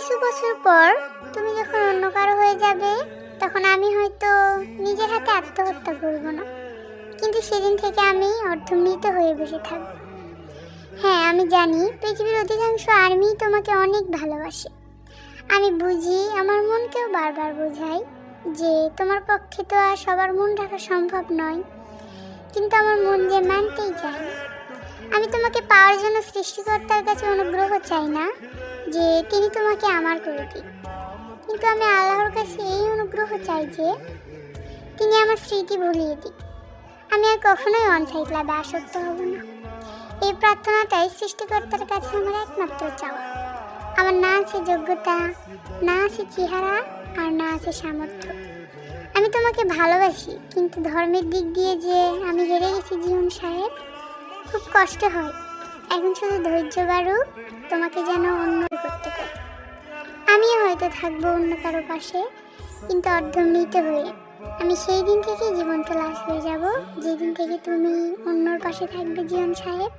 কিছু বছর পর তুমি যখন অন্য কারও হয়ে যাবে, তখন আমি হয়তো নিজের হাতে আত্মহত্যা করব না। কিন্তু সেদিন থেকে আমি অর্ধমৃত হয়ে বসে থাকব। হ্যাঁ আমি জানি পৃথিবীর অধিকাংশ আর্মি তোমাকে অনেক ভালোবাসে। আমি বুঝি আমার মনকেও বারবার বোঝাই যে তোমার পক্ষে তো আর সবার মন রাখা সম্ভব নয়। কিন্তু আমার মন যে মানতেই চায় আমি তোমাকে পাওয়ার জন্য সৃষ্টিকর্তার কাছে অনুগ্রহ চাই না। যে তিনি তোমাকে আমার করে দিন কিন্তু আমি আল্লাহর কাছে এই অনুগ্রহ চাই যে তিনি আমার স্মৃতি ভুলিয়ে দিন আমি আর কখনোই অনসাই ক্লাবে আসক্ত হব না। এই প্রার্থনাটাই সৃষ্টিকর্তার কাছে আমার একমাত্র চাওয়া। আমার না আছে যোগ্যতা, না আছে চেহারা, আর না আছে সামর্থ্য। আমি তোমাকে ভালোবাসি, কিন্তু ধর্মের দিক দিয়ে যে আমি হেরে গেছি জীবন সাহেব, খুব কষ্ট হয়। এখন শুধু ধৈর্য বাড়ো, তোমাকে যেন অন্য করতে পারে। আমিও হয়তো থাকব অন্য কারও পাশে, কিন্তু অর্ধমৃত হয়ে। আমি সেই দিন থেকে জীবন্ত লাশ হয়ে যাব, যেদিন থেকে তুমি অন্যর পাশে থাকবে জীবন সাহেব।